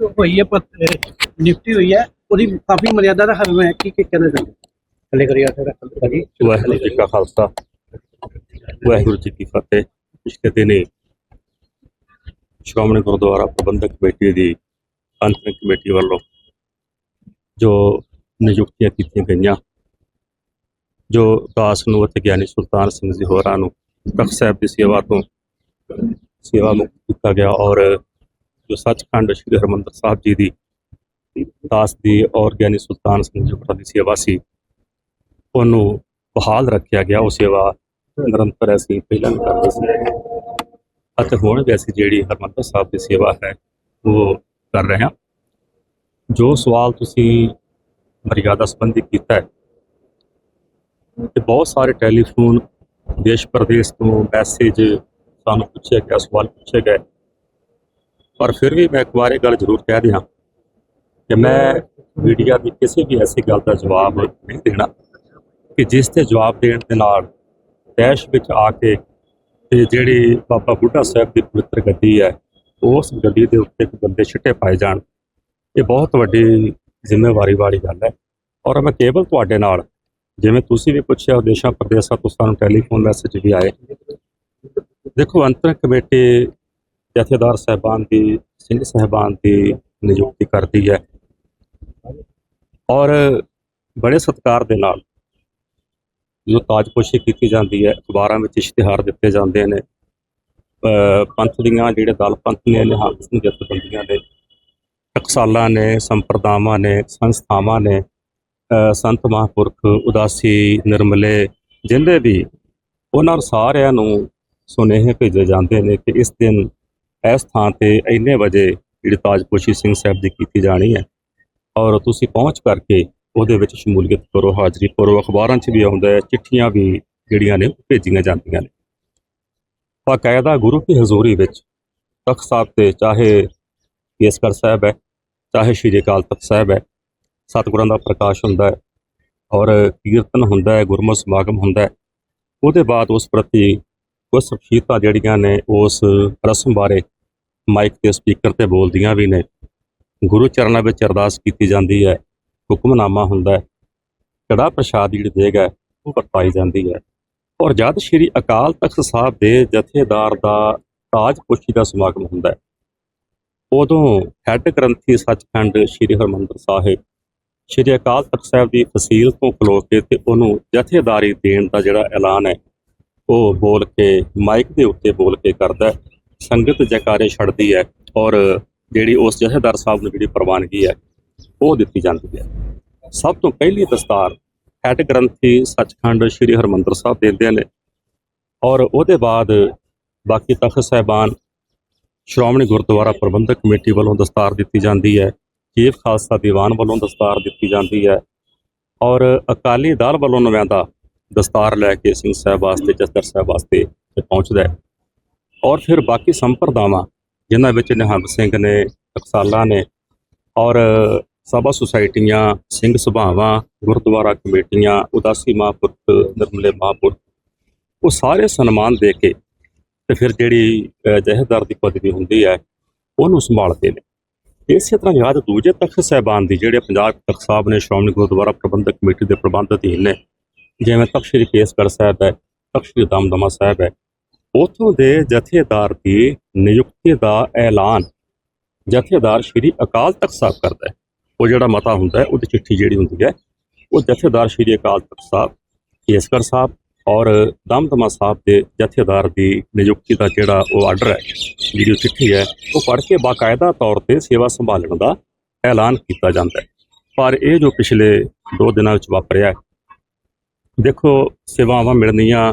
ਹੋਈ ਹੈ ਨਿਯੁਕਤੀ ਹੋਈ ਹੈ, ਉਹਦੀ ਕਾਫੀ ਮਰਿਆਦਾ ਦਾ ਹੱਲ ਹੈ ਕੀ ਕੀ ਕਹਿਣਾ ਚਾਹੁੰਦੇ? ਥੱਲੇ ਕਰੀਆ ਥੋੜਾ ਕਰੀ ਵਾਹਿਗੁਰੂ ਜੀ ਕਾ ਖਾਲਸਾ। ਵਾਹਿਗੁਰੂ ਜੀ ਕੀ ਫਤਿਹ। ਪਿਛਲੇ ਦਿਨੀ ਸ਼੍ਰੋਮਣੀ ਗੁਰਦੁਆਰਾ ਪ੍ਰਬੰਧਕ ਕਮੇਟੀ ਦੀ ਅੰਤਰਿਮ ਕਮੇਟੀ ਵੱਲੋਂ ਜੋ ਨਿਯੁਕਤੀਆਂ ਕੀਤੀਆਂ ਗਈਆਂ, ਜੋ ਦਾਸ ਨੂੰ ਅਤੇ ਗਿਆਨੀ ਸੁਲਤਾਨ ਸਿੰਘ ਜੀ ਹੋਰਾਂ ਨੂੰ ਤਖਤ ਸਾਹਿਬ ਦੀ ਸੇਵਾ ਤੋਂ ਸੇਵਾ ਮੁਕਤ ਕੀਤਾ ਗਿਆ ਔਰ ਜੋ ਸੱਚਖੰਡ ਸ੍ਰੀ ਹਰਿਮੰਦਰ ਸਾਹਿਬ ਜੀ ਦੀ ਦਾਸ ਦੀ ਔਰ ਗਿਆਨੀ ਸੁਲਤਾਨ ਸਿੰਘ ਜੀ ਦੀ ਸੇਵਾ ਸੀ, ਉਹਨੂੰ ਬਹਾਲ ਰੱਖਿਆ ਗਿਆ। ਉਹ ਸੇਵਾ ਨਿਰੰਤਰ ਅਸੀਂ ਪਹਿਲਾਂ ਵੀ ਕਰਦੇ ਸੀ ਅਤੇ ਹੁਣ ਵੀ ਅਸੀਂ ਜਿਹੜੀ ਹਰਮੰਦਰ ਸਾਹਿਬ ਦੀ ਸੇਵਾ ਹੈ, ਉਹ ਕਰ ਰਹੇ ਹਾਂ। ਜੋ ਸਵਾਲ ਤੁਸੀਂ ਮਰਿਆਦਾ ਸੰਬੰਧੀ ਕੀਤਾ ਹੈ, ਤੇ ਬਹੁਤ ਸਾਰੇ ਟੈਲੀਫੋਨ ਦੇਸ਼ ਪ੍ਰਦੇਸ਼ ਤੋਂ ਮੈਸੇਜ ਸਾਨੂੰ ਪੁੱਛਿਆ ਗਿਆ ਸਵਾਲ ਪੁੱਛੇ ਗਏ। ਪਰ ਫਿਰ ਵੀ ਮੈਂ ਇੱਕ ਵਾਰ ਇਹ ਗੱਲ ਜ਼ਰੂਰ ਕਹਿ ਦਿਆਂ ਕਿ ਮੈਂ ਮੀਡੀਆ ਦੀ ਕਿਸੇ ਵੀ ਐਸੀ ਗੱਲ ਦਾ ਜਵਾਬ ਨਹੀਂ ਦੇਣਾ ਕਿ ਜਿਸ ਤੇ ਜਵਾਬ ਦੇਣ ਦੇ ਨਾਲ ਦੇਸ਼ ਵਿੱਚ ਆ ਕੇ ਤੇ ਜਿਹੜੀ ਬਾਬਾ ਬੁੱਢਾ ਸਾਹਿਬ ਦੀ ਪਵਿੱਤਰ ਗੱਦੀ ਹੈ, ਉਸ ਗੱਦੀ ਦੇ ਉੱਤੇ ਇੱਕ ਬੰਦੇ ਛਿੱਟੇ ਪਾਏ ਜਾਣ, ਇਹ ਬਹੁਤ ਵੱਡੀ ਜ਼ਿੰਮੇਵਾਰੀ ਵਾਲੀ ਗੱਲ ਹੈ। ਔਰ ਮੈਂ ਕੇਵਲ ਤੁਹਾਡੇ ਨਾਲ, ਜਿਵੇਂ ਤੁਸੀਂ ਵੀ ਪੁੱਛਿਆ, ਦੇਸ਼ਾਂ, ਪ੍ਰਦੇਸ਼ਾਂ ਤੋਂ ਸਾਨੂੰ ਟੈਲੀਫੋਨ ਮੈਸੇਜ ਵੀ ਆਏ। ਦੇਖੋ, ਅੰਤਰ ਕਮੇਟੀ ਜਥੇਦਾਰ ਸਾਹਿਬਾਨ ਦੀ, ਸਿੰਘ ਸਾਹਿਬਾਨ ਦੀ ਨਿਯੁਕਤੀ ਕਰਦੀ ਹੈ। ਔਰ ਬੜੇ ਸਤਿਕਾਰ ਦੇ ਨਾਲ ਜੋ ਤਾਜਪੋਸ਼ੀ ਕੀਤੀ ਜਾਂਦੀ ਹੈ, ਅਖਬਾਰਾਂ ਵਿੱਚ ਇਸ਼ਤਿਹਾਰ ਦਿੱਤੇ ਜਾਂਦੇ ਨੇ। ਪੰਥ ਦੀਆਂ ਜਿਹੜੇ ਦਲ ਪੰਥ ਨੇ, ਨਿਹੰਗ ਸਿੰਘ ਜਥੇਬੰਦੀਆਂ ਨੇ, ਟਕਸਾਲਾਂ ਨੇ, ਸੰਪਰਦਾਵਾਂ ਨੇ, ਸੰਸਥਾਵਾਂ ਨੇ ਸੰਤ ਮਹਾਂਪੁਰਖ, ਉਦਾਸੀ, ਨਿਰਮਲੇ ਜਿੰਦੇ ਵੀ, ਉਹਨਾਂ ਸਾਰਿਆਂ ਨੂੰ ਸੁਨੇਹੇ ਭੇਜੇ ਜਾਂਦੇ ਨੇ ਕਿ ਇਸ ਦਿਨ ਇਸ ਥਾਂ ਤੇ ਇੰਨੇ ਵਜੇ ਜਿਹੜੀ ਤਾਜਪੋਸ਼ੀ ਸਿੰਘ ਸਾਹਿਬ ਦੀ ਕੀਤੀ ਜਾਣੀ ਹੈ ਔਰ ਤੁਸੀਂ ਪਹੁੰਚ ਕਰਕੇ ਉਹਦੇ ਵਿੱਚ ਸ਼ਮੂਲੀਅਤ ਕਰੋ, ਹਾਜ਼ਰੀ ਕਰੋ ਅਖਬਾਰਾਂ 'ਚ ਵੀ ਆਉਂਦਾ ਹੈ, ਚਿੱਠੀਆਂ ਵੀ ਜਿਹੜੀਆਂ ਨੇ ਭੇਜੀਆਂ ਜਾਂਦੀਆਂ ਨੇ। ਬਾਕਾਇਦਾ ਗੁਰੂ ਕੀ ਹਜ਼ੂਰੀ ਵਿੱਚ ਤਖਤ ਸਾਹਿਬ ਤੇ ਚਾਹੇ ਕੇਸਗੜ੍ਹ ਸਾਹਿਬ ਹੈ, ਚਾਹੇ ਸ਼੍ਰੀ ਅਕਾਲ ਤਖਤ ਸਾਹਿਬ ਹੈ, ਸਤਿਗੁਰਾਂ ਦਾ ਪ੍ਰਕਾਸ਼ ਹੁੰਦਾ ਹੈ ਔਰ ਕੀਰਤਨ ਹੁੰਦਾ ਹੈ ਗੁਰਮਤਿ ਸਮਾਗਮ ਹੁੰਦਾ ਹੈ, ਉਹਦੇ ਬਾਅਦ ਉਸ ਪ੍ਰਤੀ ਕੁਝ ਸ਼ਖਸੀਅਤਾਂ ਜਿਹੜੀਆਂ ਨੇ ਉਸ ਰਸਮ ਬਾਰੇ ਮਾਈਕ ਤੇ ਸਪੀਕਰ ਤੇ ਬੋਲਦੀਆਂ ਵੀ ਨੇ। ਗੁਰੂ ਚਰਨਾਂ ਵਿੱਚ ਅਰਦਾਸ ਕੀਤੀ ਜਾਂਦੀ ਹੈ। ਹੁਕਮਨਾਮਾ ਹੁੰਦਾ ਹੈ। ਕੜਾ ਪ੍ਰਸ਼ਾਦ ਜਿਹੜੀ ਦੇਗ ਹੈ, ਉਹ ਵਰਤਾਈ ਜਾਂਦੀ ਹੈ। ਔਰ ਜਦ ਸ਼੍ਰੀ ਅਕਾਲ ਤਖਤ ਸਾਹਿਬ ਦੇ ਜਥੇਦਾਰ ਦਾ ਤਾਜ ਪੁਸ਼ੀ ਦਾ ਸਮਾਗਮ ਹੁੰਦਾ ਹੈ, ਉਦੋਂ ਹੈੱਡ ਗ੍ਰੰਥੀ ਸੱਚਖੰਡ ਸ਼੍ਰੀ ਹਰਮੰਦਰ ਸਾਹਿਬ, ਸ਼੍ਰੀ ਅਕਾਲ ਤਖਤ ਸਾਹਿਬ ਦੀ ਫਸੀਲ ਤੋਂ ਖਲੋ ਕੇ ਤੇ ਉਹਨੂੰ ਜਥੇਦਾਰੀ ਦੇਣ ਦਾ ਜਿਹੜਾ ਐਲਾਨ ਹੈ, ਉਹ ਬੋਲ ਕੇ, ਮਾਈਕ ਦੇ ਉੱਤੇ ਬੋਲ ਕੇ ਕਰਦਾ ਹੈ। ਸੰਗਤ ਜੈਕਾਰੇ ਛੱਡਦੀ ਹੈ ਔਰ ਜਿਹੜੀ ਉਸ ਜਥੇਦਾਰ ਸਾਹਿਬ ਨੂੰ ਜਿਹੜੀ ਪ੍ਰਵਾਨਗੀ ਹੈ, ਉਹ ਦਿੱਤੀ ਜਾਂਦੀ ਹੈ। ਸਭ ਤੋਂ ਪਹਿਲੀ ਦਸਤਾਰ ਹੈੱਡ ਗ੍ਰੰਥੀ ਸੱਚਖੰਡ ਸ੍ਰੀ ਹਰਮੰਦਰ ਸਾਹਿਬ ਦਿੰਦੇ ਨੇ ਔਰ ਉਹਦੇ ਬਾਅਦ ਬਾਕੀ ਤਖਤ ਸਾਹਿਬਾਨ, ਸ਼੍ਰੋਮਣੀ ਗੁਰਦੁਆਰਾ ਪ੍ਰਬੰਧਕ ਕਮੇਟੀ ਵੱਲੋਂ ਦਸਤਾਰ ਦਿੱਤੀ ਜਾਂਦੀ ਹੈ ਚੀਫ ਖਾਲਸਾ ਦੀਵਾਨ ਵੱਲੋਂ ਦਸਤਾਰ ਦਿੱਤੀ ਜਾਂਦੀ ਹੈ ਔਰ ਅਕਾਲੀ ਦਲ ਵੱਲੋਂ ਨਵਿਆਂਦਾ ਦਸਤਾਰ ਲੈ ਕੇ ਸਿੰਘ ਸਾਹਿਬ ਵਾਸਤੇ ਜਸਦਰ ਸਾਹਿਬ ਵਾਸਤੇ ਪਹੁੰਚਦਾ ਹੈ। ਔਰ ਫਿਰ ਬਾਕੀ ਸੰਪਰਦਾਵਾਂ ਜਿਨ੍ਹਾਂ ਵਿੱਚ ਨਿਹੰਗ ਸਿੰਘ ਨੇ ਟਕਸਾਲਾਂ ਨੇ ਔਰ ਸਭਾ ਸੁਸਾਇਟੀਆਂ ਸਿੰਘ ਸਭਾਵਾਂ ਗੁਰਦੁਆਰਾ ਕਮੇਟੀਆਂ ਉਦਾਸੀ ਮਹਾਂਪੁਰਖ ਨਿਰਮਲੇ ਮਹਾਂਪੁਰਖ ਉਹ ਸਾਰੇ ਸਨਮਾਨ ਦੇ ਕੇ ਤੇ ਫਿਰ ਜਿਹੜੀ ਅ, ਦੀ ਪਦਵੀ ਹੁੰਦੀ ਹੈ ਉਹਨੂੰ ਸੰਭਾਲਦੇ ਨੇ। ਇਸੇ ਤਰ੍ਹਾਂ ਯਾਦ ਦੂਜੇ ਤਖਤ ਸਾਹਿਬਾਨ ਦੀ ਜਿਹੜੇ ਪੰਜਾਬ ਤਖਤ ਸਾਹਿਬ ਨੇ ਸ਼੍ਰੋਮਣੀ ਗੁਰਦੁਆਰਾ ਪ੍ਰਬੰਧਕ ਕਮੇਟੀ ਦੇ ਪ੍ਰਬੰਧ ਅਧੀਨ ਨੇ ਜਿਵੇਂ ਤਖਤ ਸ੍ਰੀ ਕੇਸਗੜ੍ਹ ਸਾਹਿਬ ਹੈ ਤਖਤ ਸ੍ਰੀ ਦਮਦਮਾ ਸਾਹਿਬ ਹੈ ਉਥੋਂ ਦੇ ਜਥੇਦਾਰ ਦੀ ਨਿਯੁਕਤੀ ਦਾ ਐਲਾਨ। ਜਥੇਦਾਰ ਸ੍ਰੀ ਅਕਾਲ ਤਖਤ ਸਾਹਿਬ ਕਰਦਾ ਹੈ। ਉਹ ਜਿਹੜਾ ਮਤਾ ਹੁੰਦਾ ਹੈ, ਉਹਦੀ ਚਿੱਠੀ ਜਿਹੜੀ ਹੁੰਦੀ ਹੈ, ਉਹ ਜਥੇਦਾਰ ਸ੍ਰੀ ਅਕਾਲ ਤਖਤ ਸਾਹਿਬ ਕੇਸਕਰ ਸਾਹਿਬ ਔਰ ਦਮਦਮਾ ਸਾਹਿਬ ਦੇ ਜਥੇਦਾਰ ਦੀ ਨਿਯੁਕਤੀ ਦਾ ਜਿਹੜਾ ਉਹ ਆਰਡਰ ਹੈ, ਜਿਹੜੀ ਉਹ ਚਿੱਠੀ ਹੈ, ਉਹ ਪੜ੍ਹ ਕੇ ਬਾਕਾਇਦਾ ਤੌਰ ਤੇ ਸੇਵਾ ਸੰਭਾਲਣ ਦਾ ਐਲਾਨ ਕੀਤਾ ਜਾਂਦਾ ਹੈ। ਪਰ ਇਹ ਜੋ ਪਿਛਲੇ 2 ਦਿਨਾਂ ਵਿੱਚ ਵਾਪਰਿਆ ਦੇਖੋ ਸੇਵਾਵਾਂ ਮਿਲਣੀਆਂ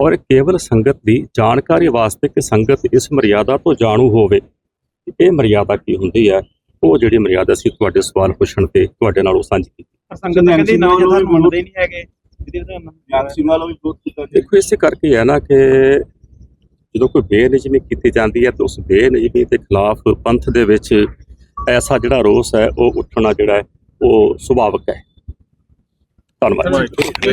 ਔਰ ਕੇਵਲ ਸੰਗਤ ਦੀ ਜਾਣਕਾਰੀ ਵਾਸਤੇ ਕਿ ਸੰਗਤ ਇਸ ਮਰਿਆਦਾ ਤੋਂ ਜਾਣੂ ਹੋਵੇ ਇਹ ਮਰਿਆਦਾ ਕੀ ਹੁੰਦੀ ਹੈ? ਉਹ ਜਿਹੜੀ ਮਰਿਆਦਾ ਸੀ ਤੁਹਾਡੇ ਸਵਾਲ ਪੁੱਛਣ ਤੇ ਤੁਹਾਡੇ ਨਾਲ ਉਹ ਸਾਂਝੀ ਕੀਤੀ। ਸੰਗਤ ਨੇ ਕਹਿੰਦੀ ਨਾ ਮੰਨਦੇ ਨਹੀਂ ਹੈਗੇ। ਦੇਖੋ ਇਸੇ ਕਰਕੇ ਹੈ ਨਾ ਕਿ ਜਦੋਂ ਕੋਈ ਬੇਨਿਜਮੀ ਕੀਤੀ ਜਾਂਦੀ ਹੈ ਤਾਂ ਉਸ ਬੇਨਿਜਮੀ ਦੇ ਖਿਲਾਫ ਪੰਥ ਦੇ ਵਿੱਚ ਐਸਾ ਜਿਹੜਾ ਰੋਸ ਹੈ ਉਹ ਉੱਠਣਾ ਜਿਹੜਾ ਹੈ ਉਹ ਸੁਭਾਵਕ ਹੈ। ਧੰਨਵਾਦ।